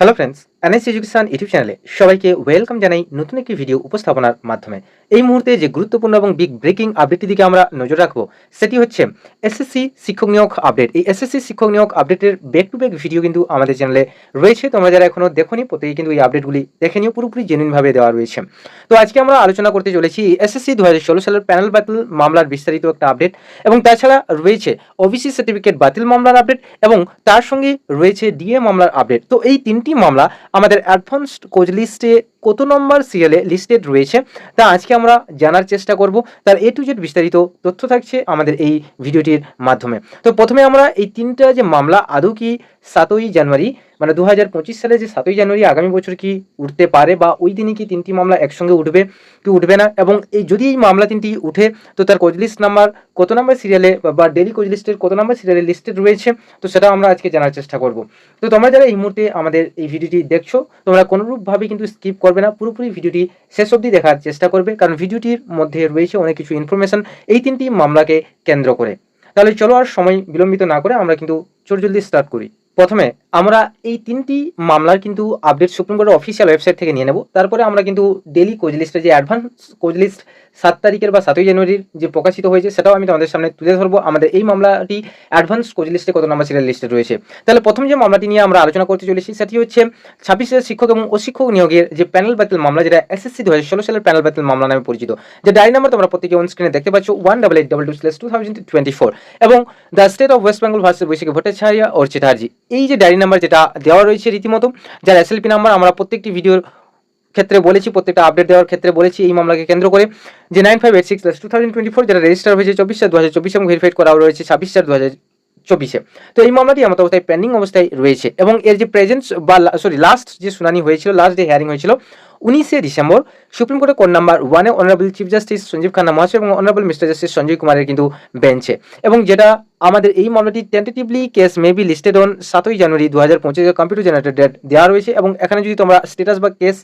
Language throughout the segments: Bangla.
Hello friends, NS education YouTube চ্যানেলে সবাইকে ওয়েলকাম জানাই নতুন একটি ভিডিও উপস্থাপনার মাধ্যমে। এই মুহূর্তে যে গুরুত্বপূর্ণ এবং বিগ ব্রেকিং আপডেটটির দিকে আমরা নজর রাখব, সেটি হচ্ছে এসএসসি শিক্ষক নিয়োগ আপডেট এই এসএসসি শিক্ষক নিয়োগ আপডেটের ব্যাক টু ব্যাক ভিডিও কিন্তু আমাদের চ্যানেলে রয়েছে। তোমরা যারা এখনও দেখোনি প্রত্যেকে কিন্তু এই আপডেটগুলি দেখে নিও। পুরোপুরি জেনুইনভাবে দেওয়া রয়েছে। তো আজকে আমরা আলোচনা করতে চলেছি এসএসসি দু হাজার ষোলো সালের প্যানেল বাতিল মামলার বিস্তারিত একটা আপডেট এবং তাছাড়া রয়েছে ওবিসি সার্টিফিকেট বাতিল মামলার আপডেট এবং তার সঙ্গে রয়েছে ডিএ মামলার আপডেট তো এই তিনটি মামলা আমাদের অ্যাডভান্সড কোচ লিস্টে কত নম্বর সিএলে লিস্টেড রয়েছে, তা আজকে আমরা জানার চেষ্টা করব। তার এ টু জেড বিস্তারিত তথ্য থাকছে আমাদের এই ভিডিওটির মাধ্যমে। তো প্রথমে আমরা এই তিনটা যে মামলা, আদৌ কি সাতই জানুয়ারি মানে দু হাজার পঁচিশ সালে যে সাতই জানুয়ারি আগামী বছর কি উঠতে পারে, বা ওই দিনই কি তিনটি মামলা একসঙ্গে উঠবে, কি উঠবে না? এবং এই যদি এই মামলা তিনটি উঠে, তো তার কোচ লিস্ট নাম্বার কত নাম্বার সিরিয়ালে বা ডেলি কোচ লিস্টের কত নাম্বার সিরিয়ালে লিস্টেড রয়েছে, তো সেটা আমরা আজকে জানার চেষ্টা করব। তো তোমরা যারা এই মুহূর্তে আমাদের এই ভিডিওটি দেখছ, তোমরা কোনোরূপভাবে কিন্তু স্কিপ করবে না, পুরোপুরি ভিডিওটি শেষ অবধি দেখার চেষ্টা করবে, কারণ ভিডিওটির মধ্যে রয়েছে অনেক কিছু ইনফরমেশন এই তিনটি মামলাকে কেন্দ্র করে। তাহলে চলো আর সময় বিলম্বিত না করে আমরা কিন্তু চোর জলদি স্টার্ট করি। প্রথমে আমরা এই তিনটি মামলার কিন্তু আপডেট সুপ্রিম কোর্টের অফিসিয়াল ওয়েবসাইট থেকে নিয়ে নেব। তারপরে আমরা কিন্তু ডেলি কোচ লিস্টের যে অ্যাডভান্স কোচ লিস্ট সাত তারিখের বা সাতই জানুয়ারির যে প্রকাশিত হয়েছে, সেটাও আমি তোমাদের সামনে তুলে ধরবো। আমাদের এই মামলাটি অ্যাডভান্স কোচ লিস্টে কত নম্বর সিরিয়াল লিস্টে রয়েছে। তাহলে প্রথম যে মামলাটি নিয়ে আমরা আলোচনা করতে চলেছি, সেটি হচ্ছে ছাব্বিশ শিক্ষক এবং অশিক্ষক নিয়োগের যে প্যানেল বাতিল মামলা, যেটা এসএসসি দু হাজার ষোলো সালের প্যানেল বাতিল মামলা নামে পরিচিত। যে ডায়রি নাম্বার তোমরা প্রত্যেকে অন স্ক্রিনে দেখতে পাচ্ছ one double eight double two slash two thousand twenty four এবং the state of West Bengal versus Baishakhi Bhattacharya or Chatterjee. এই যে ডায়রি নাম্বার যেটা দেওয়া রয়েছে রীতিমতো, যার এসএলপি নাম্বার আমরা প্রত্যেকটি ভিডিওর ক্ষেত্রে বলেছি, প্রত্যেকটা আপডেট দেওয়ার ক্ষেত্রে বলেছি এই মামলাকে কেন্দ্র করে। যে nine five eight six two thousand twenty four যেটা রেজিস্টার হয়েছে চব্বিশ চার দু হাজার চব্বিশ এবং ভেরিফাইড করা রয়েছে ছাব্বিশ চার দু হাজার চব্বিশে। তো এই মামলাটি আমার অবস্থায় পেন্ডিং অবস্থায় রয়েছে এবং এর যে প্রেজেন্ট বা সরি লাস্ট যে শুনানি হয়েছিল লাস্ট ডে হিয়ারিং হয়েছিল, উনিশে ডিসেম্বর সুপ্রিম কোর্টের কোর্ট নাম্বার ওয়ানে honourable chief justice Sanjiv Khanna মহাশয় এবং অনারেবল মিস্টার জাস্টিস সঞ্জয় কুমারের কিন্তু বেঞ্চে এবং যেটা আমাদের এই মামলাটি tentatively case may be listed on সাতই জানুয়ারি দু হাজার পঁচিশে কম্পিউটার জেনারেটেড ডেট দেওয়া রয়েছে এবং এখানে যদি তোমরা স্টেটাস বা কেস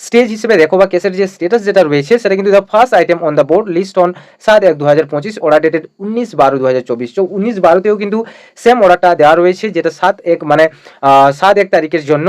স্টেজ হিসেবে দেখো বা কেসের যে স্টেটাস যেটা রয়েছে, সেটা কিন্তু the first item on the board list on সাত এক দু হাজার পঁচিশ অর্ডার ডেটেড উনিশ বারো দু হাজার চব্বিশ। তো উনিশ বারোতেও কিন্তু সেম অর্ডারটা দেওয়া রয়েছে, যেটা সাত এক মানে সাত এক তারিখের জন্য।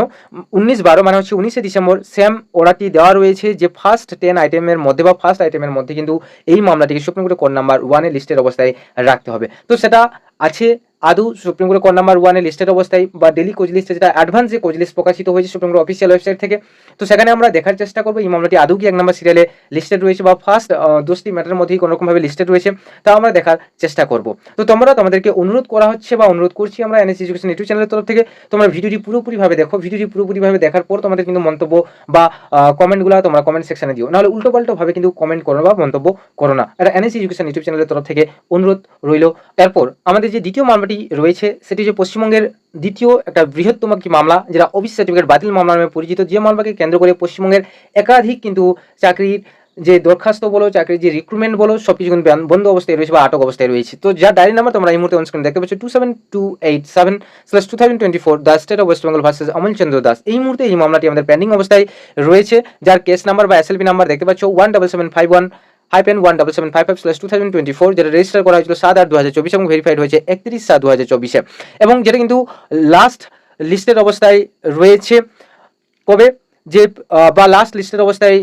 উনিশ বারো মানে হচ্ছে উনিশে ডিসেম্বর সেম অর্ডারটি দেওয়া রয়েছে যে ফার্স্ট টেন আইটেমের মধ্যে বা ফার্স্ট আইটেমের মধ্যে কিন্তু এই মামলাটিকে সুপ্রিম কোর্টের কোর্ট নাম্বার ওয়ানে লিস্টের অবস্থায় রাখতে হবে। তো সেটা আছে আদৌ সুপ্রিম কোর্টের কোর্ট নাম্বার ওয়ানে লিস্টের অবস্থায় বা ডেলি কোচ লিস্টে যেটা অ্যাডভান্স যে কোচ লিস্ট প্রকাশিত হয়েছে সুপ্রিম কোর্ট অফিসিয়াল ওয়েবসাইট থেকে। তো সেখানে আমরা দেখার চেষ্টা করব, এই মামলাটি আদৌ কি এক নম্বর সিরিয়ালে লিস্টেড রয়েছে বা ফার্স্ট দোষটি ম্যাটারের মধ্যেই কোনোরকমভাবে লিস্টেড রয়েছে, তা আমরা দেখার চেষ্টা করব। তো তোমরা, তোমাদেরকে অনুরোধ করা হচ্ছে বা অনুরোধ করছি আমরা এনএস এডুকেশন ইউটিউব চ্যানেলের তরফ থেকে, তোমরা ভিডিওটি পুরোপুরিভাবে দেখো। ভিডিওটি পুরোপুরিভাবে দেখার পর তোমাদের কিন্তু মন্তব্য বা কমেন্টগুলো তোমরা কমেন্ট সেকশনে দিও। নাহলে উল্টো ভাবে কিন্তু কমেন্ট করো বা মন্তব্য করো না। এটা এনএস এডুকেশন ইউটিউব চ্যানেলের তরফ থেকে অনুরোধ রইল। এরপর আমাদের যে দ্বিতীয় মামলাটি রয়েছে, সেটি যে পশ্চিমবঙ্গের দ্বিতীয় একটা বৃহত্তম একটি মামলা, যেটা অফিস সার্টিফিকেট বাতিল মামলা নামে পরিচিত। যে মামলাকে কেন্দ্র করে পশ্চিমবঙ্গের একাধিক কিন্তু চাকরির যে দরখাস্ত বলো, চাকরির যে রিক্রুটমেন্ট বলো সব কিছু কিন্তু বন্ধ- অবস্থায় রয়েছে বা আটক অবস্থায় রয়েছে। তো যার ডায়রি নাম্বার তোমরা এই মুহূর্তে অনস্ক্রিন দেখতে পাচ্ছ two seven two eight seven slash two thousand twenty four the state of West Bengal versus Amal Chandra Das. এই মুহূর্তে এই মামলাটি আমাদের পেন্ডিং অবস্থায় রয়েছে, যার কেস নাম্বার বা এসএলপি নাম্বার দেখতে পাচ্ছ one double seven five one hyphen one double seven five five slash two thousand twenty four, যেটা রেজিস্টার করা হয়েছিল সাত আট দু হাজার চব্বিশ এবং ভেরিফাইড হয়েছে একত্রিশ সাত দু হাজার চব্বিশে। এবং যেটা কিন্তু লাস্ট লিস্টের অবস্থায় রয়েছে, কবে? যে বা লাস্ট লিস্টের অবস্থায়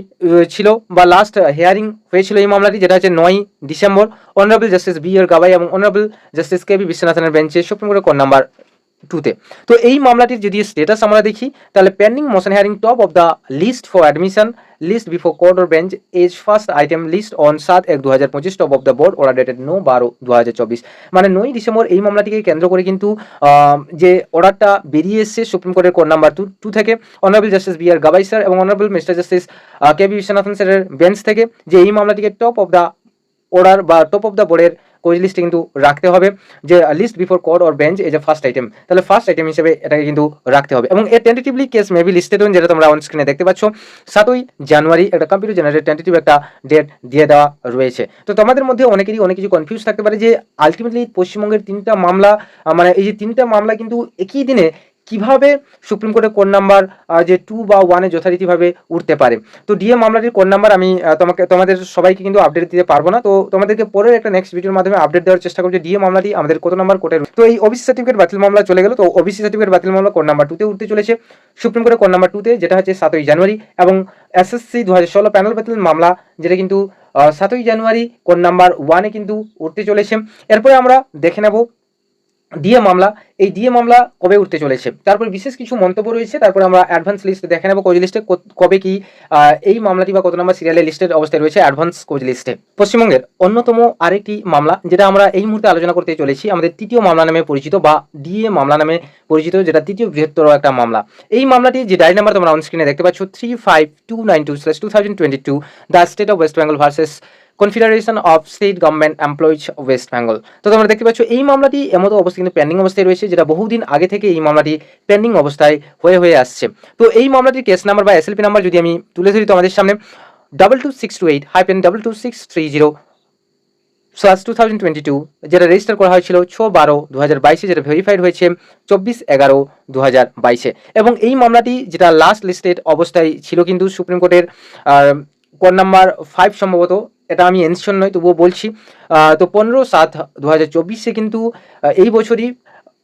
ছিল বা লাস্ট হিয়ারিং হয়েছিল এই মামলাটি, যেটা হচ্ছে নয় December. Honourable justice B R Gavai এবং অনারেবল জাস্টিস কে বি বিশ্বনাথনের বেঞ্চে সুপ্রিম কোর্টের কোর্ট নাম্বার টুতে তো। এই মামলাটির যদি স্টেটাস আমরা দেখি, তাহলে pending motion hearing top of the list for admission list before court or bench as first item list on সাত এক দু হাজার পঁচিশ top of the board order dated no বারো দু হাজার চব্বিশ মানে নয় ডিসেম্বর এই মামলাটিকে কেন্দ্র করে কিন্তু যে অর্ডারটা বেরিয়ে এসেছে সুপ্রিম কোর্টের কোর্ট নাম্বার টু টু থেকে honourable justice B R Gavai sir এবং honourable mister justice K V Viswanathan স্যারের বেঞ্চ থেকে, যে এই মামলাটিকে টপ অফ দ্য অর্ডার বা টপ অফ দ্য বোর্ডের কোচ লিস্টে কিন্তু রাখতে হবে যে list before court or bench as a first item. তাহলে ফার্স্ট আইটেম হিসেবে এটাকে কিন্তু রাখতে হবে। এবং এর টেন্টেটিভলি কেস মেবি লিস্টে লিস্টেড যেটা তোমরা অন স্ক্রিনে দেখতে পাচ্ছ। সাতই জানুয়ারি একটা কম্পিউটার জেনারেট টেন্টেটিভ একটা ডেট দিয়ে দেওয়া রয়েছে। তো তোমাদের মধ্যে অনেকেরই অনেক কিছু কনফিউজ থাকতে পারে যে আলটিমেটলি পশ্চিমবঙ্গের তিনটা মামলা মানে এই যে তিনটা মামলা কিন্তু একই দিনে কীভাবে সুপ্রিম কোর্টের কোন নাম্বার যে টু বা ওয়ানে যথারীতিভাবে উঠতে পারে। তো ডিএ মামলাটির কোন নাম্বার আমি তোমাকে, তোমাদের সবাইকে কিন্তু আপডেট দিতে পারব না। তো তোমাদেরকে পরের একটা নেক্সট ভিডিওর মাধ্যমে আপডেট দেওয়ার চেষ্টা করব যে ডিএ মামলাটি আমাদের কত নাম্বার কোর্টে তো এই ওবিসি সার্টিফিকেট বাতিল মামলা চলে গেল। তো ওবিসি সার্টিফিকেট বাতিল মামলা কোন নাম্বার টুতে উঠতে চলেছে। সুপ্রিম কোর্টের কোন নাম্বার টুতে যেটা হচ্ছে সাতই জানুয়ারি এবং এসএসসি দু হাজার ষোলো প্যানেল বাতিল মামলা, যেটা কিন্তু সাতই জানুয়ারি কোন নাম্বার ওয়ানে কিন্তু উঠতে চলেছে। এরপরে আমরা দেখে নেব ডিএ মামলা, এই ডিএ মামলা কবে উঠতে চলেছে? তারপর বিশেষ কিছু মন্তব্য রয়েছে, তারপর আমরা অ্যাডভান্স লিস্ট দেখে নেব, কোচ লিস্টে কবে কি এই মামলাটি বা কত নম্বর সিরিয়ালের লিস্টের অবস্থায় রয়েছে অ্যাডভান্স কোচ লিস্টে পশ্চিমবঙ্গের অন্যতম আরেকটি মামলা, যেটা আমরা এই মুহূর্তে আলোচনা করতে চলেছি, আমাদের তৃতীয় মামলা নামে পরিচিত বা ডিএ মামলা নামে পরিচিত, যেটা তৃতীয় বৃহত্তর একটা মামলা। এই মামলাটি যে ডায়রি নাম্বার তোমরা অন স্ক্রিনে দেখতে পাচ্ছ three five two nine two two thousand twenty two the state of West Bengal versus confederation of state government employees West Bengal তো তোমরা দেখতে পাচ্ছ, এই মামলাটি এমতো অবস্থা কিন্তু পেন্ডিং অবস্থায় রয়েছে, যেটা বহুদিন আগে থেকে এই মামলাটি পেন্ডিং অবস্থায় হয়ে হয়ে আসছে। তো এই মামলাটির কেস নাম্বার বা এসএলপি নাম্বার যদি আমি তুলে ধরি তোমাদের সামনে double two six two eight hyphen double two six three zero slash two thousand twenty two যেটা রেজিস্টার করা হয়েছিল ছ বারো দু হাজার বাইশে, যেটা ভেরিফাইড হয়েছে চব্বিশ এগারো দু হাজার বাইশে। এবং এই মামলাটি যেটা লাস্ট লিস্টেড অবস্থায় ছিল কিন্তু সুপ্রিম কোর্টের কোড নাম্বার ফাইভ সম্ভবত এটা আমি এনশন নয়, তবুও বলছি। তো পনেরো সাত দু হাজার চব্বিশে কিন্তু এই বছরই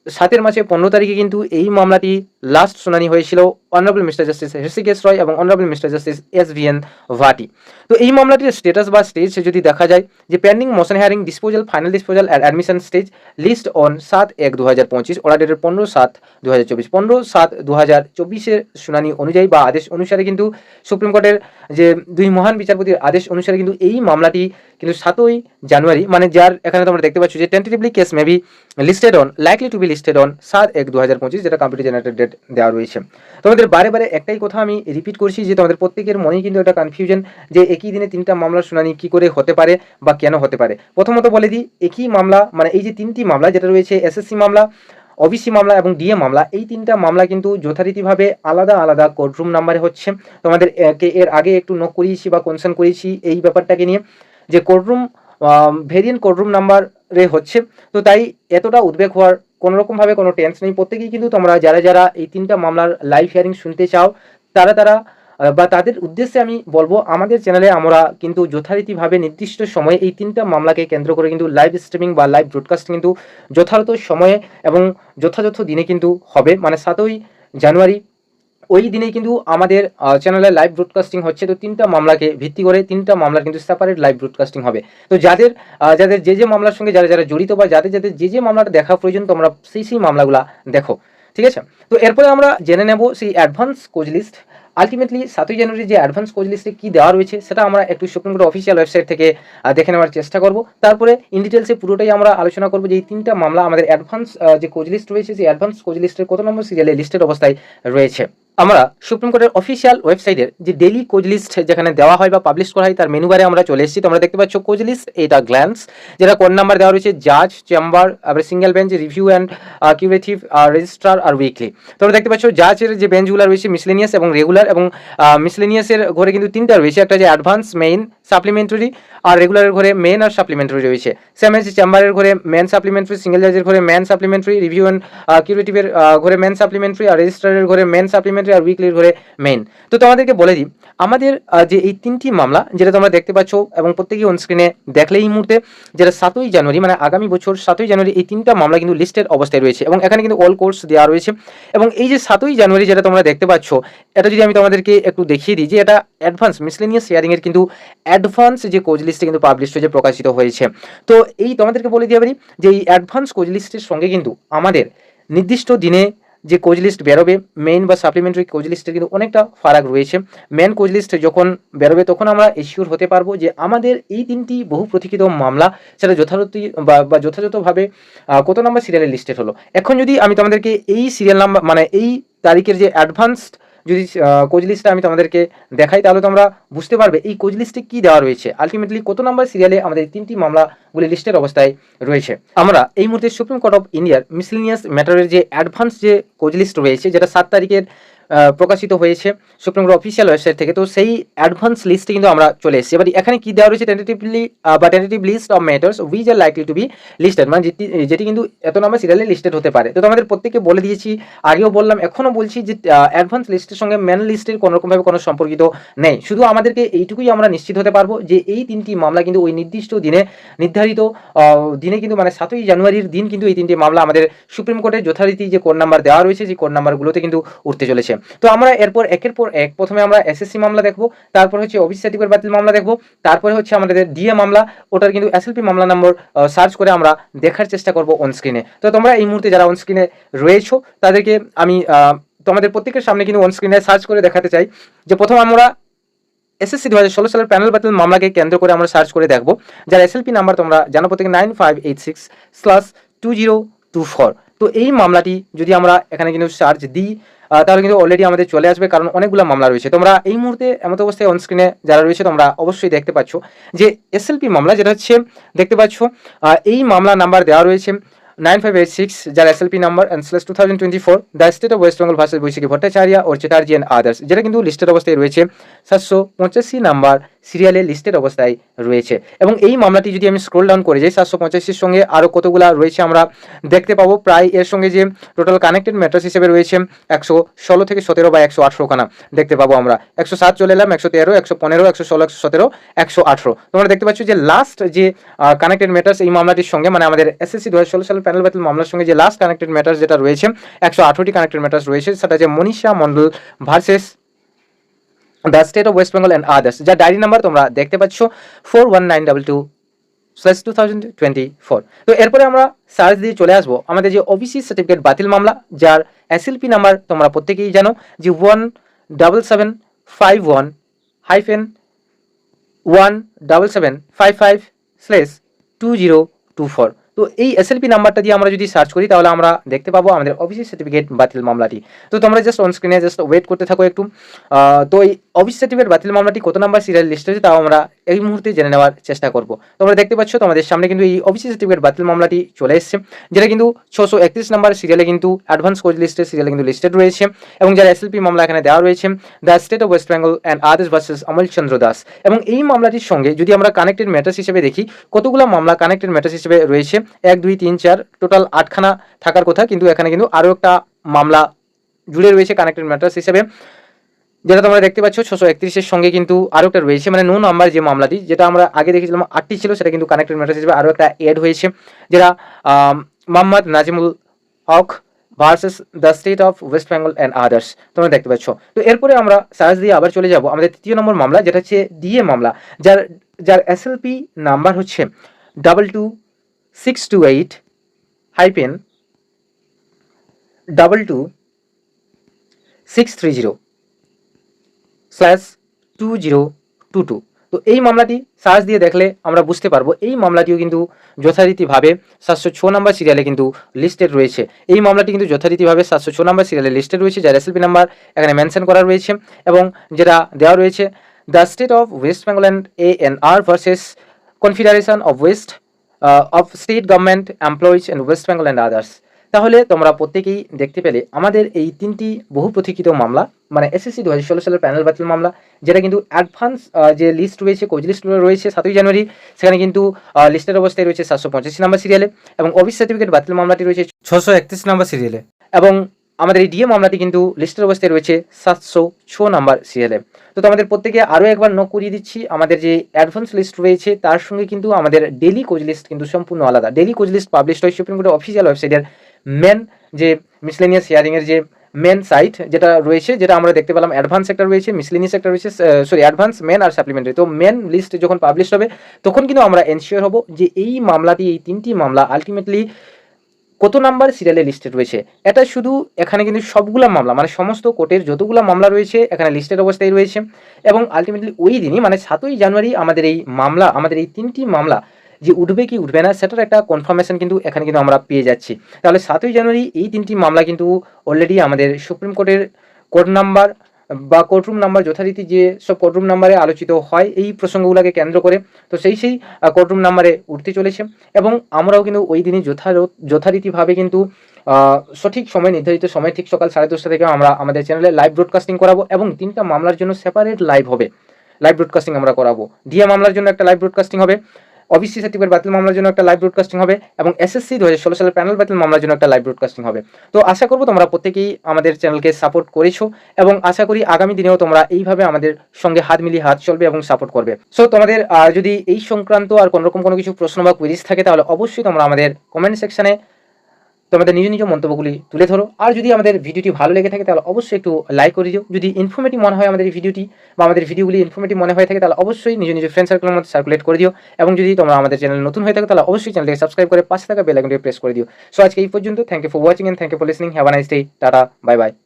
সাতের মাসে পনেরো তারিখে কিন্তু এই মামলাটি লাস্ট শুনানি হয়েছিল honourable mister justice Hrishikesh Roy এবং honourable mister justice S V N Bhatti. তো এই মামলাটির স্টেটাস বা স্টেজ যদি দেখা যায় যে pending motion hearing disposal final disposal and admission stage list on সাত এক দু হাজার পঁচিশ অর্ডার ডেটের পনেরো সাত দু হাজার চব্বিশ। পনেরো সাত দু হাজার চব্বিশের শুনানি অনুযায়ী বা আদেশ অনুসারে কিন্তু সুপ্রিম কোর্টের যে দুই মহান বিচারপতির আদেশ অনুসারে কিন্তু এই মামলাটি কিন্তু সাতই জানুয়ারি মানে যার এখানে তোমরা দেখতে পাচ্ছ যে tentatively case may be listed on likely to be listed on সাত এক দু হাজার পঁচিশ, যেটা কম্পিউটার জেনারেটেড ডেট দেওয়া রয়েছে। তোমাদের বারে বারে একটাই কথা আমি রিপিট করছি যে তোমাদের প্রত্যেকের মনেই কিন্তু একটা কনফিউশন যে একই দিনে তিনটা মামলার শুনানি কি করে হতে পারে বা কেন হতে পারে। প্রথমত বলে দিই, একই মামলা মানে এই যে তিনটি মামলা যেটা রয়েছে এসএসসি মামলা ওবিসি মামলা এবং ডিএ মামলা, এই তিনটা মামলা কিন্তু যথারীতিভাবে আলাদা আলাদা কোর্টরুম নাম্বারে হচ্ছে। তোমাদের এর আগে একটু নোট করিয়েছি বা কনসার্ন করিয়েছি এই ব্যাপারটাকে নিয়ে যে কোর্টরুম ভেরিয়েন্ট কোর্টরুম নাম্বারে হচ্ছে। তো তাই এতটা উদ্বেগ হওয়ার কোনো রকমভাবে কোনো টেন্স নেই। প্রত্যেকেই কিন্তু তোমরা যারা যারা এই তিনটা মামলার লাইভ হিয়ারিং শুনতে চাও, তারা তারা বা তাদের উদ্দেশ্যে আমি বলব, আমাদের চ্যানেলে আমরা কিন্তু যথারীতিভাবে নির্দিষ্ট সময়ে এই তিনটা মামলাকে কেন্দ্র করে কিন্তু লাইভ স্ট্রিমিং বা লাইভ ব্রডকাস্ট কিন্তু যথাযথ সময়ে এবং যথাযথ দিনে কিন্তু হবে। মানে সাতই জানুয়ারি ওই দিনেই কিন্তু আমাদের চ্যানেলে লাইভ ব্রডকাস্টিং হচ্ছে। তো তিনটা মামলাকে ভিত্তি করে তিনটা মামলার কিন্তু সেপারেট লাইভ ব্রডকাস্টিং হবে। তো যাদের যাদের যে যে মামলার সঙ্গে যারা যারা জড়িত বা যাদের যাদের যে যে মামলাটা দেখা প্রয়োজন, তোমরা সেই সেই মামলাগুলা দেখো। ঠিক আছে? তো এরপরে আমরা জেনে নেব সেই অ্যাডভান্স কোচ লিস্ট আলটিমেটলি সাতই জানুয়ারি যে অ্যাডভান্স কোচ লিস্টে কী দেওয়া রয়েছে, সেটা আমরা একটু সুপ্রিম কোর্ট অফিসিয়াল ওয়েবসাইট থেকে দেখে নেওয়ার চেষ্টা করব। তারপরে ইন ডিটেলসে পুরোটাই আমরা আলোচনা করব যে এই তিনটা মামলা আমাদের অ্যাডভান্স যে কোচ লিস্ট রয়েছে, সেই অ্যাডভান্স কোচ লিস্টের কত নম্বর সিরিয়ালে লিস্টেড অবস্থায় রয়েছে। আমরা সুপ্রিম কোর্টের অফিসিয়াল ওয়েবসাইটের যে ডেলি কোচ লিস্ট যেখানে দেওয়া হয় বা পাবলিশ করা হয়, তার মেনু বারে আমরা চলে এসেছি। তোমরা দেখতে পাচ্ছ কোচ লিস্ট এটা গ্ল্যান্স যেটা কোন নাম্বার দেওয়া রয়েছে জাজ চেম্বার আবার single bench review and curative registrar R weekly তোমরা দেখতে পাচ্ছ জাজের যে বেঞ্চগুলো রয়েছে মিসলেনিয়াস এবং রেগুলার এবং মিসলেনিয়াসের ঘরে কিন্তু তিনটা রয়েছে। একটা যে অ্যাডভান্স মেইন সাপ্লিমেন্টারি আর রেগুলারের ঘরে মেন আর সাপ্লিমেন্টারি রয়েছে। সেম এজ চেম্বারের ঘরে মেন সাপ্লিমেন্টারি সিঙ্গেল জাজের ঘরে মেন সাপ্লিমেন্টারি রিভিউ অ্যান্ড কিউরেটিভের ঘরে মেন সাপ্লিমেন্টারি আর রেজিস্ট্রারের ঘরে মেন সাপ্লিমেন্টারি আর উইকলির ঘরে মেন তো তোমাদেরকে বলে দিই, আমাদের যে এই তিনটি মামলা, যেটা তোমরা দেখতে পাচ্ছ এবং প্রত্যেকেই অন স্ক্রিনে দেখলে এই মুহূর্তে, যেটা সাতই জানুয়ারি মানে আগামী বছর সাতই জানুয়ারি, এই তিনটা মামলা কিন্তু লিস্টেড অবস্থায় রয়েছে এবং এখানে কিন্তু অল কোর্স দেওয়া রয়েছে। এবং এই যে সাতই জানুয়ারি যেটা তোমরা দেখতে পাচ্ছ, এটা যদি আমি তোমাদেরকে একটু দেখিয়ে দিই, যে এটা অ্যাডভান্স মিসলেনিয়াস শেয়ারিংয়ের কিন্তু অ্যাডভান্স যে কোচ লিস্টে কিন্তু পাবলিশ হয়েছে, প্রকাশিত হয়েছে। তো এই তোমাদেরকে বলে দিয়ে পারি যে এই অ্যাডভান্স কোচ লিস্টের সঙ্গে কিন্তু আমাদের নির্দিষ্ট দিনে যে কোচ লিস্ট বেরোবে মেইন বা সাপ্লিমেন্টারি কোচ লিস্টের কিন্তু অনেকটা ফারাক রয়েছে। মেন কোচ লিস্ট যখন বেরোবে, তখন আমরা এসিওর হতে পারব যে আমাদের এই তিনটি বহু প্রতীক্ষিত মামলা সেটা বা বা যথাযথভাবে কত নাম্বার সিরিয়ালের লিস্টেড হলো। এখন যদি আমি তোমাদেরকে এই সিরিয়াল নাম্বার মানে এই তারিখের যে অ্যাডভান্সড যদি কোচ লিস্টটা আমি তোমাদেরকে দেখাই, তাহলে তোমরা বুঝতে পারবে এই কোচ লিস্টে কি দেওয়া রয়েছে। আলটিমেটলি কত নাম্বার সিরিয়ালে আমাদের তিনটি মামলাগুলি লিস্টের অবস্থায় রয়েছে? আমরা এই মুহূর্তে সুপ্রিম কোর্ট অফ ইন্ডিয়ার মিসলিনিয়াস ম্যাটারের যে অ্যাডভান্স যে কোচ লিস্ট রয়েছে, যেটা সাত তারিখের প্রকাশিত হয়েছে সুপ্রিম কোর্ট অফিসিয়াল ওয়েবসাইট থেকে। তো সেই অ্যাডভান্স লিস্টে কিন্তু আমরা চলে এসেছি। এবার এখানে কি দেওয়া রয়েছে টেন্টেটিভলি বা tentative list of matters which are likely to be listed মানে যেটি যেটি কিন্তু এত নাম্বার সিরিয়ালে লিস্টেড হতে পারে। তো তোমাদের প্রত্যেককে বলে দিয়েছি, আগেও বললাম, এখনও বলছি যে অ্যাডভান্স লিস্টের সঙ্গে মেন লিস্টের কোনো রকমভাবে কোনো সম্পর্কিত নেই। শুধু আমাদেরকে এইটুকুই আমরা নিশ্চিত হতে পারব যে এই তিনটি মামলা কিন্তু ওই নির্দিষ্ট দিনে নির্ধারিত দিনে কিন্তু মানে সাতই জানুয়ারির দিন কিন্তু এই তিনটি মামলা আমাদের সুপ্রিম কোর্টের যথারীতি যে কোড নাম্বার দেওয়া রয়েছে, সেই কোড নাম্বারগুলোতে কিন্তু উঠতে চলেছে। তো আমরা এরপর একের পর এক, প্রথমে আমরা এসএসসি মামলা দেখব, তারপর হচ্ছে অফিস সার্টিফিকেট বাতিল মামলা দেখব, তারপরে হচ্ছে আমাদের ডিএ মামলা, ওটার কিন্তু এসএলপি মামলা নম্বর সার্চ করে আমরা দেখার চেষ্টা করব অন স্ক্রিনে তো তোমরা এই মুহূর্তে যারা অন স্ক্রিনে রয়েছো, তাদেরকে আমি তোমাদের প্রত্যেকের সামনে কিন্তু অন স্ক্রিনে সার্চ করে দেখাতে চাই, যে প্রথম আমরা এসএসসি দু হাজার ষোলো সালের প্যানেল বাতিল মামলাকে কেন্দ্র করে আমরা সার্চ করে দেখব, যার এসএলপি নাম্বার তোমরা জানো প্রত্যেকে nine five eight six slash two zero two four তো এই মামলাটি যদি আমরা এখানে কিন্তু সার্চ দিই তাহলে কিন্তু অলরেডি আমাদের চলে আসবে, কারণ অনেকগুলো মামলা রয়েছে। তোমরা এই মুহূর্তে এমত অবস্থায় অনস্ক্রিনে যারা রয়েছে, তোমরা অবশ্যই দেখতে পাচ্ছ যে এসএলপি মামলা, যেটা হচ্ছে, দেখতে পাচ্ছ এই মামলা নাম্বার দেওয়া রয়েছে নাইন ফাইভ এইট সিক্স যার SLP number and slash two thousand twenty four the state of West Bengal versus Baishakhi Bhattacharya O Chatterjee and others যেটা কিন্তু লিস্টেড অবস্থায় রয়েছে, সাতশো পঁচাশি নাম্বার সিরিয়ালে লিস্টেড অবস্থায় রয়েছে। এবং এই মামলাটি যদি আমি স্ক্রোল ডাউন করে যাই, সাতশো পঁচাশির সঙ্গে আরও কতগুলা রয়েছে আমরা দেখতে পাবো। প্রায় এর সঙ্গে যে টোটাল কানেক্টেড ম্যাট্রাস হিসেবে রয়েছে, একশো ষোলো থেকে সতেরো বা একশো আঠেরো খানা দেখতে পাবো আমরা। একশো সাত চলে এলাম, একশো তেরো, একশো পনেরো, একশো ষোলো, একশো সতেরো, একশো আঠেরো। তোমরা দেখতে পাচ্ছ যে লাস্ট যে কানেক্টেড ম্যাটার্স এই মামলাটির সঙ্গে মানে আমাদের এসএসসি দু হাজার ষোলো সালের প্যানেল ব্যাটেল মামলার সঙ্গে যে লাস্ট কানেক্টেড ম্যাটার্স যেটা রয়েছে, একশো আঠেরোটি কানেক্টেড ম্যাটার্স রয়েছে, সেটা যে Manisha Mondal versus the state of West Bengal and others যার ডায়েরি নাম্বার তোমরা দেখতে পাচ্ছ four one nine double two slash two thousand twenty four তো এরপরে আমরা সার্চ দিয়ে চলে আসব, আমাদের যে ওবিসি সার্টিফিকেট বাতিল মামলা, যার এসএলপি নাম্বার তোমরা প্রত্যেকেই জানো, যে one double seven five one hyphen one double seven five five slash two zero two four তো এই এসএলপি নাম্বারটা দিয়ে আমরা যদি সার্চ করি, তাহলে আমরা দেখতে পাবো আমাদের অফিসি সার্টিফিকেট বাতিল মামলাটি। তো তোমরা জাস্ট অনস্ক্রিনে জাস্ট ওয়েট করতে থাকো একটু। তো এই অফিস সার্টিফিকেট বাতিল মামলাটি কত নাম্বার সিরিয়াল লিস্ট হয়েছে, তাও আমরা এই মুহূর্তে জেনে নেওয়ার চেষ্টা করব। তোমরা দেখতে পাচ্ছ, তোমাদের সামনে কিন্তু এই অফিসি সার্টিফিকেট বাতিল মামলাটি চলে এসেছে, যেটা কিন্তু ছশো একত্রিশ নাম্বার সিরিয়ালে কিন্তু অ্যাডভান্স কোচ লিস্টের সিরিয়ালে কিন্তু লিস্টেড রয়েছে এবং যার এসএলপি মামলা এখানে দেওয়া রয়েছে the state of West Bengal and others versus Amal Chandra Das এবং এই মামলাটির সঙ্গে যদি আমরা কানেক্টেড ম্যাটার্স হিসেবে দেখি, কতগুলো মামলা কানেক্টেড ম্যাটার্স হিসেবে রয়েছে, এক, দুই, তিন, চার টোটাল আটখানা থাকার কথা, কিন্তু এখানে কিন্তু আরও একটা মামলা জুড়ে রয়েছে কানেক্টেড ম্যাটার্স হিসেবে। যেটা তোমরা দেখতে পাচ্ছ, ছশো একত্রিশের সঙ্গে কিন্তু আরও একটা রয়েছে। মানে নো নাম্বার যে মামলাটি, যেটা আমরা আগে দেখেছিলাম আটটি ছিল, সেটা কিন্তু কানেক্টেড ম্যাটার হিসেবে আরও একটা এড হয়েছে, যেটা Mohammad Nazimul Haque versus the state of West Bengal and others তোমরা দেখতে পাচ্ছ। তো এরপরে আমরা সার্চ দিয়ে আবার চলে যাব আমাদের তৃতীয় নম্বর মামলা, যেটা হচ্ছে ডিএ মামলা, যার যার এসএলপি নাম্বার হচ্ছে double two six two eight hyphen double two six three zero slash two zero two two তো এই মামলাটি সার্চ দিয়ে দেখলে আমরা বুঝতে পারব, এই মামলাটিও কিন্তু যথারীতিভাবে সাতশো ছ নম্বর সিরিয়ালে কিন্তু লিস্টেড রয়েছে। এই মামলাটি কিন্তু যথারীতিভাবে সাতশো ছ নম্বর সিরিয়ালে লিস্টেড রয়েছে, যার এসএলপি নাম্বার এখানে মেনশন করা রয়েছে এবং যেটা দেওয়া রয়েছে the state of West Bengal and A N R versus confederation of west of state government employees and West Bengal and others তাহলে তোমরা প্রত্যেকেই দেখতে পেলে আমাদের এই তিনটি বহু প্রতীক্ষিত মামলা মানে এসএসসি দু হাজার ষোলো সালের প্যানেল বাতিল মামলা, যেটা কিন্তু অ্যাডভান্স যে লিস্ট রয়েছে কোচ লিস্ট রয়েছে সাতই জানুয়ারি, সেখানে কিন্তু লিস্টের অবস্থায় রয়েছে সাতশো পঁচাশি নাম্বার সিরিয়ালে এবং অফিস সার্টিফিকেট বাতিল মামলাটি রয়েছে ছশো একত্রিশ নাম্বার সিরিয়ালে এবং আমাদের এই ডিএ মামলাটি কিন্তু লিস্টের অবস্থায় রয়েছে সাতশো ছ নাম্বার সিরিয়ালে তো তোমাদের প্রত্যেকে আরও একবার নোট করিয়ে দিচ্ছি, আমাদের যে অ্যাডভান্স লিস্ট রয়েছে, তার সঙ্গে কিন্তু আমাদের ডেলি কোচ লিস্ট কিন্তু সম্পূর্ণ আলাদা। ডেলি কোচ লিস্ট পাবলিশ হয় সুপ্রিম কোর্টের অফিসিয়াল ওয়েবসাইটের মেন যে মিসলেনিয়াস হিয়ারিংয়ের যে মেন সাইট যেটা রয়েছে, যেটা আমরা দেখতে পেলাম অ্যাডভান্স একটা রয়েছে মিসলেনিয়াস একটা রয়েছে সরি অ্যাডভান্স মেন আর সাপ্লিমেন্টারি তো মেন লিস্ট যখন পাবলিশ হবে, তখন কিন্তু আমরা এনশিওর হব যে এই মামলাটি, এই তিনটি মামলা আলটিমেটলি কত নাম্বার সিরিয়ালে লিস্টেড রয়েছে। এটা শুধু এখানে কিন্তু সবগুলা মামলা মানে সমস্ত কোর্টের যতগুলো মামলা রয়েছে, এখানে লিস্টেড অবস্থায় রয়েছে। এবং আলটিমেটলি ওই দিনই মানে সাতই জানুয়ারি আমাদের এই মামলা, আমাদের এই তিনটি মামলা যে উঠবে কি উঠবে না সেটার একটা কনফার্মেশন কিন্তু এখানে কিন্তু আমরা পেয়ে যাচ্ছি। তাহলে সাতই জানুয়ারি এই তিনটি মামলা কিন্তু অলরেডি আমাদের সুপ্রিম কোর্টের কোর্ট নাম্বার বা কোর্টরুম নাম্বার যথারীতি যে সব কোর্টরুম নাম্বারে আলোচিত হয়, এই প্রসঙ্গগুলোকে কেন্দ্র করে। তো সেই সেই কোর্টরুম নাম্বারে উঠতে চলেছে এবং আমরাও কিন্তু ওই দিনই যথা যথারীতিভাবে কিন্তু সঠিক সময়, নির্ধারিত সময় ঠিক সকাল সাড়ে দশটা থেকে আমরা আমাদের চ্যানেলে লাইভ ব্রডকাস্টিং করাবো এবং তিনটা মামলার জন্য সেপারেট লাইভ হবে। লাইভ ব্রডকাস্টিং আমরা করাবো। ডিএ মামলার জন্য একটা লাইভ ব্রডকাস্টিং হবে। ওবিসি সার্টিফিকেট বাতিল মামলার জন্য একটা লাইভ ব্রডকাস্টিং হবে এবং এসএসসি দু হাজার ষোলো সালের প্যানেল বাতিল মামলার জন্য একটা লাইভ ব্রডকাস্টিং হবে। তো আশা করব তোমরা প্রত্যেকেই আমাদের চ্যানেলকে সাপোর্ট করেছ এবং আশা করি আগামী দিনেও তোমরা এইভাবে আমাদের সঙ্গে হাত মিলিয়ে হাত চলবে এবং সাপোর্ট করবে। সো তোমাদের যদি এই সংক্রান্ত আর কোনোরকম কোনো কিছু প্রশ্ন বা কুইরিজ থাকে তাহলে অবশ্যই তোমরা আমাদের কমেন্ট সেকশনে তোমাদের নিজ নিজ মন্তব্যগুলি তুলে ধরো। আর যদি আমাদের ভিডিওটি ভালো লেগে থাকে, তাহলে অবশ্যই একটু লাইক করে দিও। যদি ইনফর্মেটিভ মনে হয় আমাদের ভিডিওটি বা আমাদের ভিডিওগুলি ইনফরমেটিভ মনে হয়ে থাকে, তাহলে অবশ্যই নিজ নিজ ফ্রেন্ড সার্কেলের মধ্যে সার্কুলেট করে দিও। এবং যদি তোমরা আমাদের চ্যানেল নতুন হয়ে থাকে, তাহলে অবশ্যই চ্যানেলকে সাবস্ক্রাইব করে পাশে থাকা বেল প্রেস করে দিও। সো আজকে এই পর্যন্ত। Thank you for watching and thank you for listening have a nice day tata bye bye